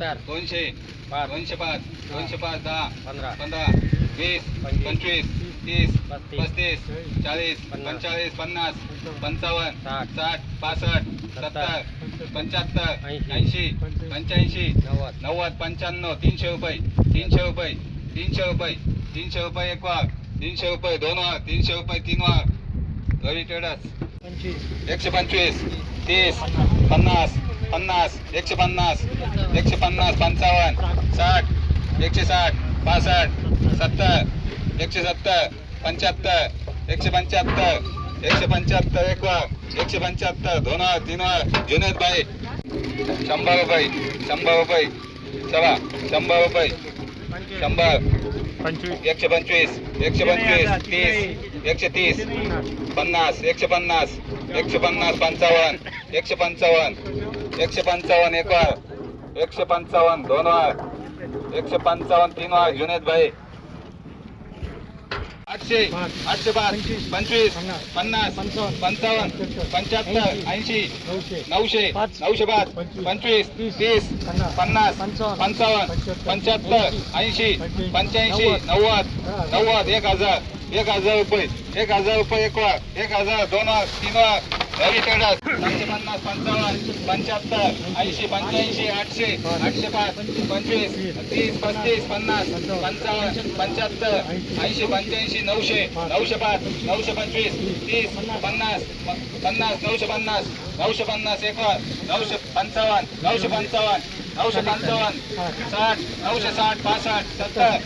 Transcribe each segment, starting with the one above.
चार दोनशे पाच. दोनशे पाच. दोनशे पाच दहा. पंधरा. पंधरा. वीस. पंचवीस, तीस. पस्तीस, चाळीस. पंचेचाळीस पन्नास. पंचावन्न. साठ, साठ. पासष्ट. सत्तर. पंच्याहत्तर. ऐंशी, ऐंशी. पंच्याऐंशी. नव्वद. नव्वद. पंच्याण्णव. तीनशे रुपये. तीनशे रुपये. तीनशे रुपये. तीनशे रुपये एक वार तीनशे रुपये दोन वार तीनशे रुपये तीन वार रवी ट्रेडर्स एकशे पंचवीस. तीस. पन्नास. पन्नास एकशे पन्नास एकशे पन्नास पंचावन्न साठ एकशे साठ पासष्ट सत्तर एकशे सत्तर पंच्याहत्तर एकशे पंच्याहत्तर एकशे पंच्याहत्तर एक एकशे पंच्याहत्तर दोन तीन जुनेद भाई. शंभर रुपये शंभर रुपये. चला शंभर रुपये. शंभर. एकशे पंचवीस एकशे पंचवीस तीस एकशे तीस पन्नास एकशे पन्नास एकशे पन्नास पंचावन्न एकशे पंचावन्न. एकशे पंचावन्न एक वार एकशे पंचावन्न दोन वार एकशे पंचावन्न तीन वार जुनेद भाई. आठशे आठशे पाच पंचवीस. पन्नास. पंचावन्न. पंच्याहत्तर ऐंशी. नऊशे. नऊशे पाच. पंचवीस. तीस. पन्नास. पंचावन्न. पंच्याहत्तर. ऐंशी. पंच्याऐंशी नव्वद. नव्वद एक हजार एक हजार रुपये एक हजार रुपये एक वार एक हजार दोन वार तीन वार पन्नास पंचावन्न पंच्याहत्तर ऐंशी पंच्याऐंशी आठशे आठशे पाच पंचवीस तीस पस्तीस पन्नास पंचावन्न पंच्याहत्तर ऐंशी पंच्याऐंशी नऊशे नऊशे पाच नऊशे पंचवीस तीस पन्नास पन्नास नऊशे पन्नास नऊशे पन्नास एक नऊशे पंचावन्न नऊशे पंचावन्न. नऊशे पंचावन्न साठ नऊशे साठ पासष्ट सत्तर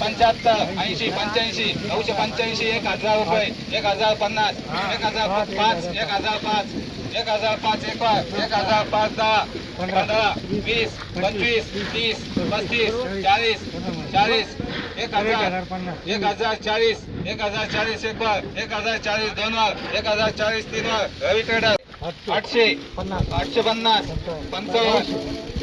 पंच्याहत्तर ऐंशी पंच्याऐंशी नऊशे पंच्याऐंशी एक हजार रुपये एक हजार पन्नास एक हजार पाच एक हजार पाच एक हजार पाच एक एक हजार पाच दहा पंधरा वीस पंचवीस तीस पस्तीस चाळीस चाळीस एक हजार एक हजार चाळीस एक हजार चाळीस एक वार एक हजार चाळीस दोन वार एक हजार चाळीस तीन वार रवी ट्रेडर आठशे आठशे पन्नास पंचावन्न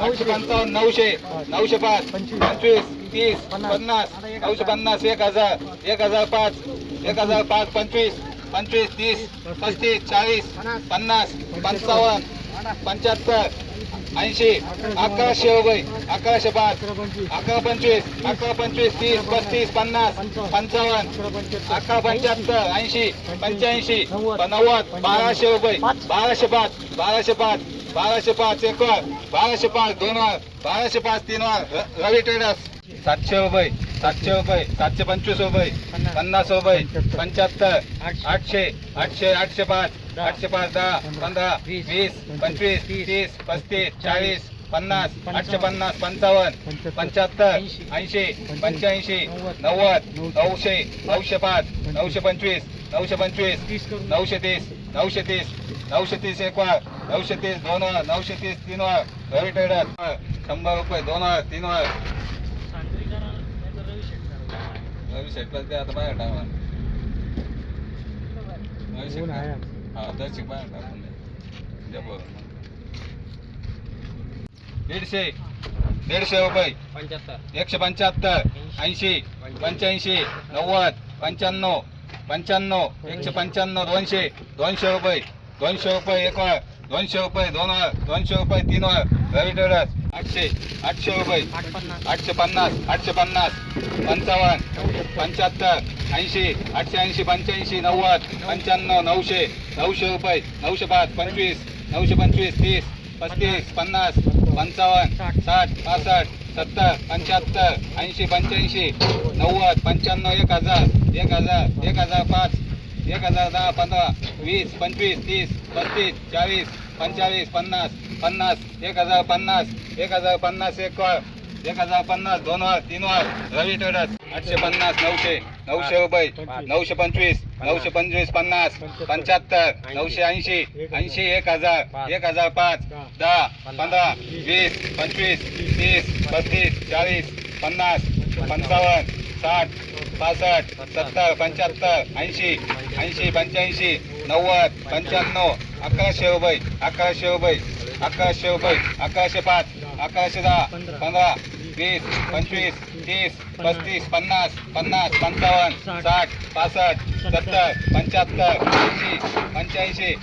आठशे पंचावन्न नऊशे नऊशे पाच पंचवीस. तीस पन्नास. नऊशे पन्नास एक हजार एक हजार पाच एक हजार पाच पंचवीस पंचवीस तीस पस्तीस चाळीस पन्नास. पंचावन्न पंच्याहत्तर ऐंशी अकराशे रुपये अकराशे पाच अकरा पंचवीस. अकरा पंचवीस तीस पस्तीस पन्नास पंचावन्न. अकरा पंच्याहत्तर. ऐंशी पंच्याऐंशी नव्वद. बाराशे रुपये बाराशे पाच बाराशे पाच बाराशे पाच एक वार बाराशे पाच दोन वार बाराशे पाच तीन वार रवी ट्रेडर्स सातशे रुपये सातशे रुपये सातशे पंचवीस रुपये पन्नास. रुपये पंच्याहत्तर. आठशे. आठशे आठशे पाच आठशे पाच दहा पंधरा. वीस. पंचवीस तीस. पस्तीस चाळीस. पन्नास आठशे पन्नास पंचावन्न पंच्याहत्तर. ऐंशी. पंच्याऐंशी नव्वद. नऊशे. नऊशे पाच नऊशे पंचवीस नऊशे पंचवीस नऊशे तीस नऊशे तीस नऊशे तीस एक वार नऊशे तीस दोन नऊशे तीस तीन रवी ट्रेडर शंभर रुपये दोन तीन रवी शेटला ते आता बाहेर टाका रवी हा दर्शक बाहेर टाकून दे. द्या बरं. दीडशे दीडशे रुपये. एकशे पंच्याहत्तर ऐंशी. पंच्याऐंशी नव्वद पंच्याण्णव पंच्याण्णव एकशे पंच्याण्णव दोनशे दोनशे रुपये दोनशे रुपये एक दोनशे रुपये दोन दोनशे रुपये तीन वार रवी ट्रेडर्स आठशे आठशे रुपये. आठशे पन्नास आठशे पन्नास. पंचावन्न पंच्याहत्तर ऐंशी आठशे ऐंशी पंच्याऐंशी नव्वद पंच्याण्णव नऊशे नऊशे रुपये नऊशे पाच पंचवीस नऊशे पंचवीस तीस पस्तीस पन्नास पंचावन्न साठ पासष्ट सत्तर पंच्याहत्तर ऐंशी पंच्याऐंशी नव्वद पंच्याण्णव एक हजार एक हजार एक हजार पाच. एक हजार दहा पंधरा वीस पंचवीस तीस पस्तीस चाळीस पंचेचाळीस पन्नास पन्नास एक हजार पन्नास एक हजार पन्नास एक वार एक हजार पन्नास दोन वार तीन वार रवी ट्रेडर्स आठशे पन्नास नऊशे नऊशे रुपये नऊशे पंचवीस नऊशे पंचवीस पन्नास पंच्याहत्तर नऊशे ऐंशी ऐंशी एक हजार एक हजार पाच दहा पंधरा वीस पंचवीस तीस पस्तीस चाळीस पन्नास पंचावन्न साठ पासष्ट सत्तर पंच्याहत्तर ऐंशी ऐंशी पंच्याऐंशी नव्वद पंच्याण्णव अकराशे रुपये अकराशे रुपये अकराशे रुपये अकराशे पाच अकराशे दहा पंधरा वीस पंचवीस तीस पस्तीस पन्नास पन्नास पंचावन्न साठ पासष्ट सत्तर पंच्याहत्तर ऐंशी पंच्याऐंशी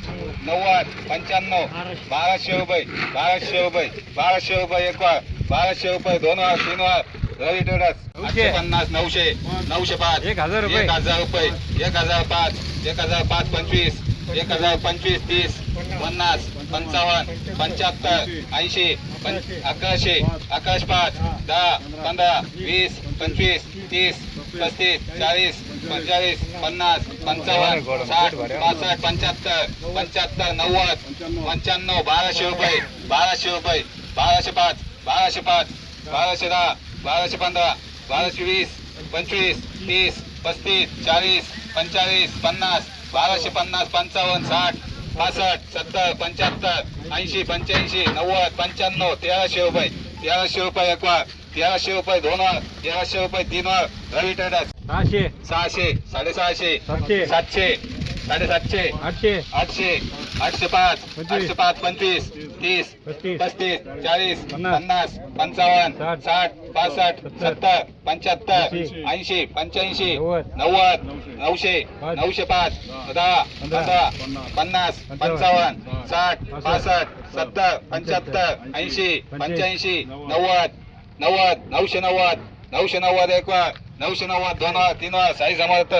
नव्वद पंच्याण्णव बाराशे रुपये बाराशे रुपये बाराशे रुपये एक वार बाराशे रुपये दोन वार तीन वार रवी आठशे पन्नास नऊशे. नऊशे पाच. एक हजार रुपये. एक हजार रुपये. एक हजार पाच. एक हजार पाच पंचवीस. एक हजार पंचवीस तीस. पन्नास पंचावन्न पंच्याहत्तर ऐंशी अकराशे अकराशे पाच दहा पंधरा वीस पंचवीस तीस पस्तीस चाळीस पंचेचाळीस पन्नास पंचावन्न साठ पासष्ट पंच्याहत्तर पंच्याहत्तर नव्वद पंच्याण्णव बाराशे रुपये बाराशे रुपये बाराशे पाच बाराशे पाच बाराशे दहा बाराशे पंधरा बाराशे वीस पंचवीस तीस पस्तीस चाळीस पंचेचाळीस पन्नास बाराशे पन्नास पंचावन्न साठ पासष्ट सत्तर पंच्याहत्तर ऐंशी पंच्याऐंशी नव्वद पंच्याण्णव तेराशे रुपये तेराशे रुपये एक वार तेराशे रुपये दोन वार तेराशे रुपये तीन वार रवी ट्रेडर्स. सहाशे. सहाशे साडेसहाशे सातशे. साडेसातशे. आठशे. आठशे. आठशे पाच. आठशे पाच पंचवीस. तीस. पस्तीस. चाळीस. पन्नास. पंचावन्न. साठ. पासष्ट सत्तर. पंच्याहत्तर. ऐंशी. ऐंशी. पंच्याऐंशी. नव्वद. नऊशे. पाच. नऊशे पाच. दहा. पंधरा. पन्नास. पंचावन्न. साठ. पासष्ट सत्तर. पंच्याहत्तर. ऐंशी. पंच्याऐंशी. नव्वद. नव्वद. नऊशे नव्वद. नऊशे नव्वद एक वार. नऊशे नव्वद दोन वार तीन वार. साई समर्थ.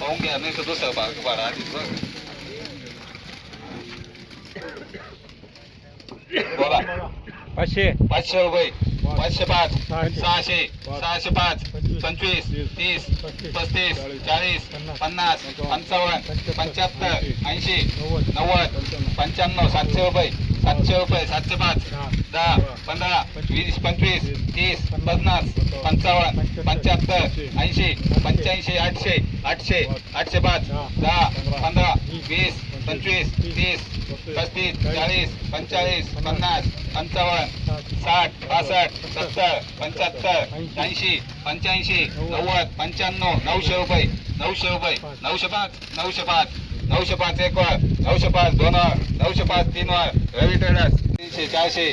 पाहून घ्या नाही तर दुसरं भाग भाडा आधीच बघ. बोला. पाचशे. पाचशे रुपये. पाचशे पाच. सहाशे. सहाशे. सहाशे पाच. पंचवीस. तीस. पस्तीस. चाळीस. पन्नास. पंचावन्न. पंच्याहत्तर. ऐंशी. नव्वद. पंच्याण्णव. सातशे रुपये. सातशे रुपये सातशे पाच दहा पंधरा वीस पंचवीस तीस पन्नास पंचावन्न पंच्याहत्तर ऐंशी पंच्याऐंशी आठशे आठशे आठशे पाच दहा पंधरा. वीस पंचवीस तीस पस्तीस चाळीस पंचेचाळीस पन्नास पंचावन्न साठ पासष्ट सत्तर पंच्याहत्तर ऐंशी पंच्याऐंशी नव्वद पंच्याण्णव नऊशे रुपये नऊशे रुपये नऊशे पाच नऊशे पाच. नऊशे पाच एक वर नऊशे पाच दोन वर नऊशे पाच तीन वर. रवी ट्रेडर्स तीनशे चारशे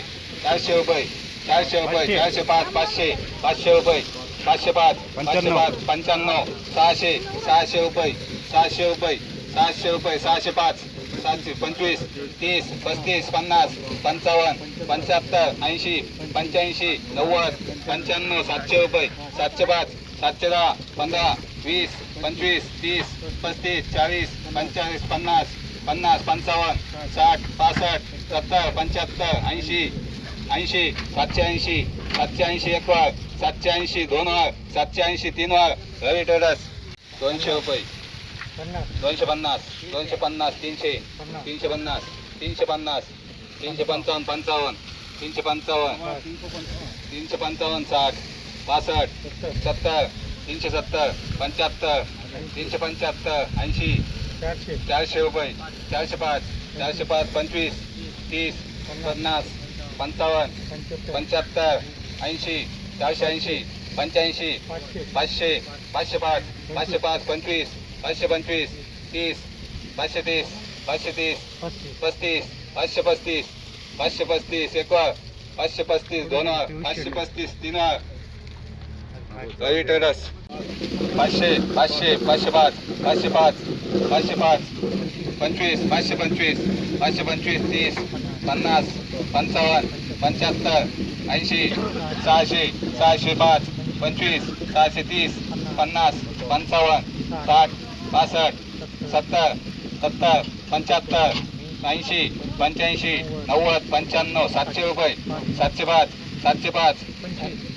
चारशे रुपये चारशे रुपये चारशे पाच पाचशे पाचशे रुपये पाचशे पाच पाचशे पाच पंच्याण्णव सहाशे सहाशे रुपये सहाशे रुपये सहाशे रुपये सहाशे पाच सातशे पंचवीस तीस पस्तीस पन्नास पंचावन्न पंच्याहत्तर ऐंशी पंच्याऐंशी नव्वद पंच्याण्णव सातशे रुपये सातशे पाच सातशे दहा पंधरा वीस पंचवीस तीस पस्तीस चाळीस पंचेचाळीस पन्नास पन्नास पंचावन्न साठ पासष्ट सत्तर पंच्याहत्तर ऐंशी ऐंशी सातशे ऐंशी सातशे ऐंशी एक वार सातशे ऐंशी दोन वार सातशे ऐंशी तीन वार रवी ट्रेडर्स दोनशे रुपये. दोनशे पन्नास दोनशे पन्नास तीनशे तीनशे पन्नास तीनशे पन्नास तीनशे पंचावन्न पंचावन्न तीनशे पंचावन्न तीनशे पंचावन्न साठ पासष्ट सत्तर तीनशे सत्तर पंच्याहत्तर तीनशे पंच्याहत्तर ऐंशी चारशे. चारशे रुपये चारशे पाच चारशे पाच पंचवीस तीस पन्नास पंचावन्न पंच्याहत्तर. ऐंशी चारशे ऐंशी पंच्याऐंशी पाचशे. पाचशे पाच पाचशे पाच पंचवीस पाचशे पंचवीस तीस पाचशे तीस पाचशे तीस पस्तीस. पाचशे पस्तीस पाचशे पस्तीस एक पाचशे पस्तीस दोन पाचशे पस्तीस तीन रवी ट्रेडर्स पाचशे पाचशे पाचशे पाच पाचशे पाच पाचशे पाच पंचवीस पाचशे पंचवीस पाचशे पंचवीस तीस पन्नास पंचावन्न पंच्याहत्तर ऐंशी सहाशे सहाशे पाच पंचवीस सहाशे तीस पन्नास पंचावन्न साठ पासष्ट सत्तर सत्तर पंच्याहत्तर ऐंशी पंच्याऐंशी नव्वद पंच्याण्णव सातशे रुपये सातशे पाच सातशे पाच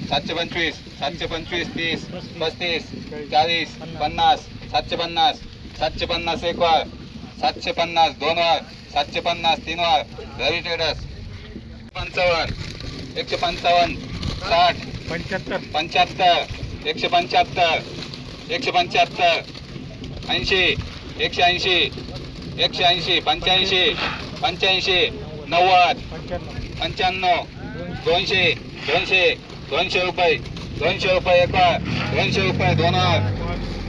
सातशे पंचवीस सातशे पंचवीस तीस पस्तीस चाळीस पन्नास सातशे पन्नास सातशे पन्नास एक वार सातशे पन्नास दोन वार सातशे पन्नास तीन वार रवी ट्रेडर्स पंचावन्न एकशे पंचावन्न साठ पंच्याहत्तर. पंच्याहत्तर एकशे पंच्याहत्तर एकशे पंच्याहत्तर ऐंशी एकशे ऐंशी एकशे ऐंशी पंच्याऐंशी पंच्याऐंशी नव्वद पंच्याण्णव. पंच्याण्णव दोनशे दोनशे दोनशे रुपये. दोनशे रुपये एक दोनशे रुपये दोन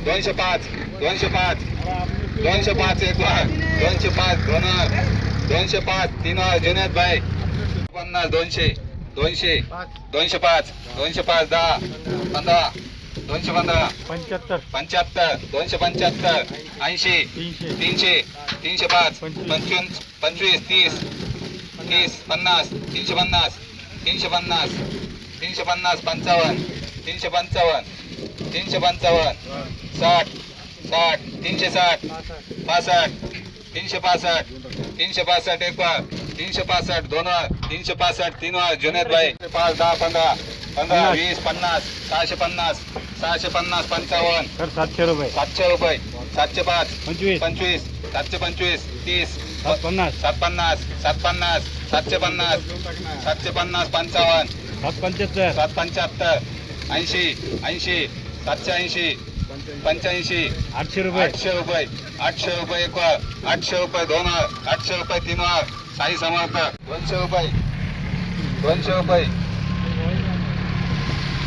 दोनशे पाच. दोनशे पाच. दोनशे पाच एक दोनशे पाच दोन दोनशे पाच तीन जुनेद भाई पन्नास दोनशे. दोनशे. दोनशे पाच. दोनशे पाच दहा. पंधरा. दोनशे पंधरा. पंच्याहत्तर. पंच्याहत्तर. दोनशे पंच्याहत्तर. ऐंशी. तीनशे. तीनशे. पाच. पंचवीस. पंचवीस. तीस. तीस. पन्नास. तीनशे पन्नास. तीनशे पन्नास. तीनशे पन्नास पंचावन्न तीनशे पंचावन्न तीनशे पंचावन्न साठ साठ तीनशे साठ पासष्ट तीनशे पासष्ट तीनशे पासष्ट एक वर तीनशे पासष्ट दोन तीनशे पासष्ट तीन जुनेद भाई. पाच दहा पंधरा पंधरा वीस पन्नास सहाशे पन्नास सहाशे पन्नास पंचावन्न. सर सातशे रुपये. सातशे रुपये. सातशे पाच. पंचवीस. पंचवीस. सातशे पंचवीस. तीस. सात पन्नास सात पन्नास सात पन्नास सातशे पन्नास. सातशे पन्नास पंचावन्न. सात पंच्याहत्तर. सात पंच्याहत्तर. ऐंशी ऐंशी सातशे ऐंशी पंच्याऐंशी. आठशे रुपये. आठशे रुपये. आठशे रुपये एक वर. आठशे रुपये दोन वर. आठशे रुपये तीन वर. साई समर्थ. दोनशे रुपये. दोनशे रुपये.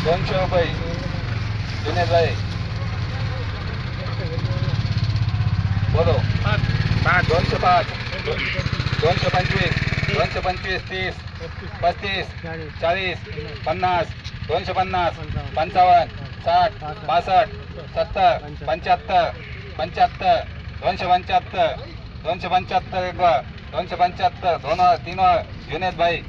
दोनशे रुपये. जुनेद भाई बोलो दोनशे पाच. दोनशे पंचवीस. दोनशे पंचवीस तीस. पस्तीस चाळीस पन्नास दोनशे पन्नास पंचावन्न साठ पासष्ट सत्तर पंच्याहत्तर पंच्याहत्तर दोनशे पंच्याहत्तर दोनशे पंच्याहत्तर एक दोनशे पंच्याहत्तर दोन तीन वर जुनेद भाई.